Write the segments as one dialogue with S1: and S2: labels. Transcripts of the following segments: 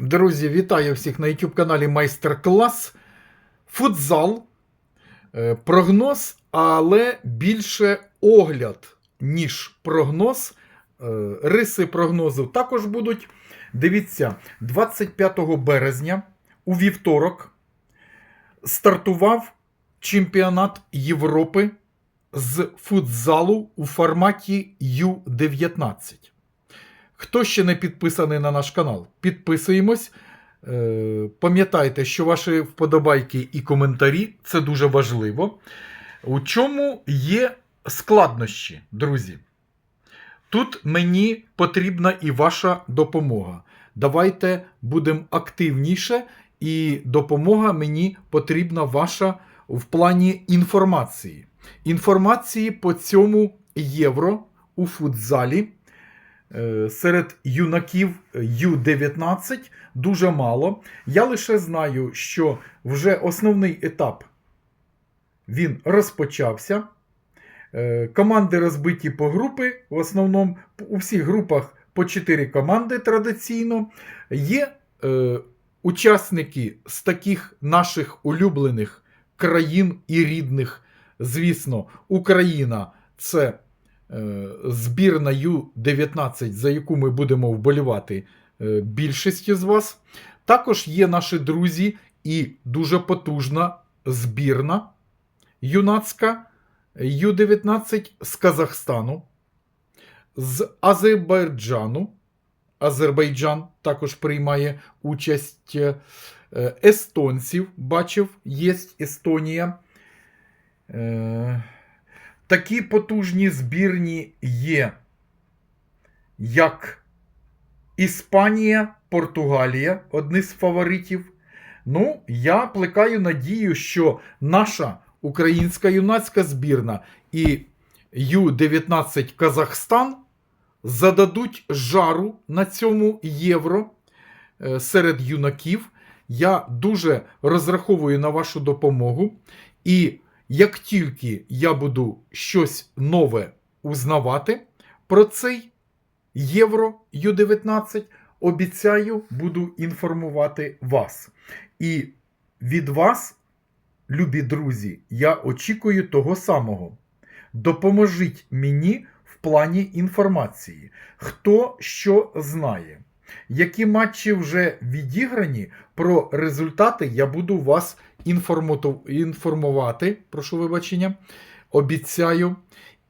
S1: Друзі, вітаю всіх на YouTube каналі Майстер-клас. Футзал. Е, Прогноз, але більше огляд, ніж прогноз. Е, Риси прогнозу також будуть. Дивіться, 25 березня у вівторок стартував чемпіонат Європи з футзалу у форматі U19. Хто ще не підписаний на наш канал, підписуємось. Е, Пам'ятайте, що ваші вподобайки і коментарі це дуже важливо. У чому є складнощі, друзі? Тут мені потрібна і ваша допомога. Давайте будемо активніше, і допомога мені потрібна ваша в плані інформації. Інформації по цьому євро у футзалі серед юнаків Ю-19 дуже мало. Я лише знаю, що вже основний етап він розпочався. Е, Команди розбиті по групи. В основному у всіх групах по 4 команди традиційно. Є е, учасники з таких наших улюблених країн і рідних. Звісно, Україна це е, збірна Ю-19, за яку ми будемо вболівати е, більшістю з вас. Також є наші друзі і дуже потужна збірна юнацька Ю-19 з Казахстану, з Азербайджану. Азербайджан також приймає участь е, естонців. Бачив, є Естонія. Такі потужні збірні є, як Іспанія, Португалія, одні з фаворитів. Ну, я плекаю надію, що наша українська юнацька збірна і Ю-19 Казахстан зададуть жару на цьому євро е, серед юнаків. Я дуже розраховую на вашу допомогу. І як тільки я буду щось нове узнавати про цей Євро Ю-19, обіцяю, буду інформувати вас. І від вас, любі друзі, я очікую того самого. Допоможіть мені в плані інформації. Хто що знає. Які матчі вже відіграні, про результати я буду вас інформувати, прошу вибачення, обіцяю.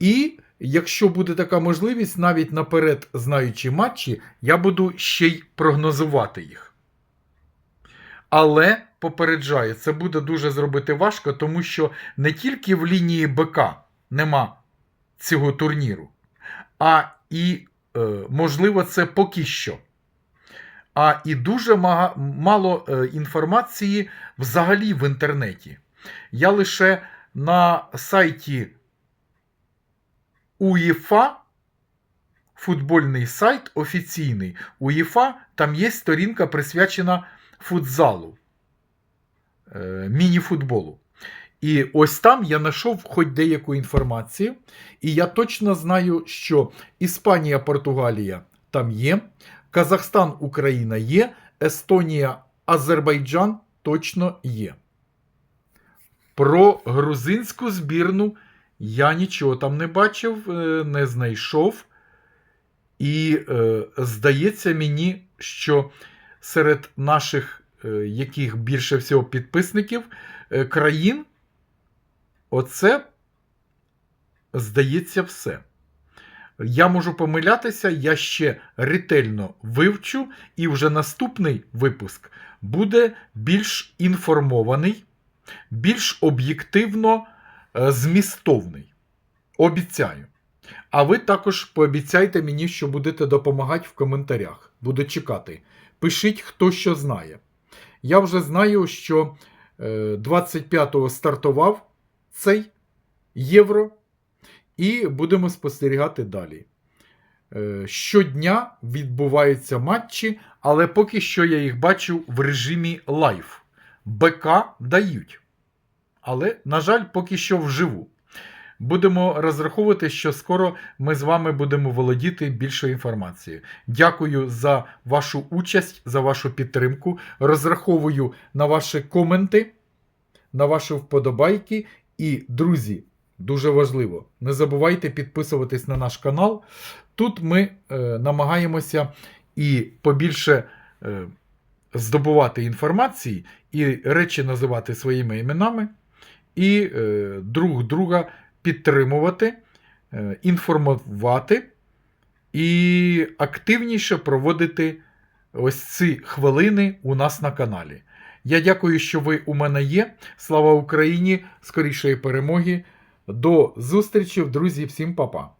S1: І якщо буде така можливість, навіть наперед знаючи матчі, я буду ще й прогнозувати їх. Але попереджаю, це буде дуже зробити важко, тому що не тільки в лінії БК нема цього турніру, а і, е, можливо, це поки що. А і дуже мало е, інформації взагалі в інтернеті. Я лише на сайті УЄФА, футбольний сайт офіційний УЄФА, там є сторінка присвячена футзалу, е, міні-футболу. І ось там я знайшов хоч деяку інформацію, і я точно знаю, що Іспанія, Португалія там є, Казахстан, Україна є, Естонія, Азербайджан точно є. Про грузинську збірну я нічого там не бачив, е, не знайшов. І е, здається мені, що серед наших, е, яких більше всього підписників, е, країн, оце здається все. Я можу помилятися, я ще ретельно вивчу, і вже наступний випуск буде більш інформований, більш об'єктивно е, змістовний. Обіцяю. А ви також пообіцяйте мені, що будете допомагати в коментарях. Буду чекати. Пишіть, хто що знає. Я вже знаю, що е, 25-го стартував цей євро, і будемо спостерігати далі. Е, Щодня відбуваються матчі, але поки що я їх бачу в режимі лайв. БК дають. Але, на жаль, поки що вживу. Будемо розраховувати, що скоро ми з вами будемо володіти більшою інформацією. Дякую за вашу участь, за вашу підтримку. Розраховую на ваші коменти, на ваші вподобайки. І, друзі, дуже важливо, не забувайте підписуватись на наш канал. Тут ми е, намагаємося і побільше е, здобувати інформації, і речі називати своїми іменами, і е, друг друга підтримувати, е, інформувати і активніше проводити ось ці хвилини у нас на каналі. Я дякую, що ви у мене є. Слава Україні! Скорішої перемоги! До зустрічі, друзі, всім па-па!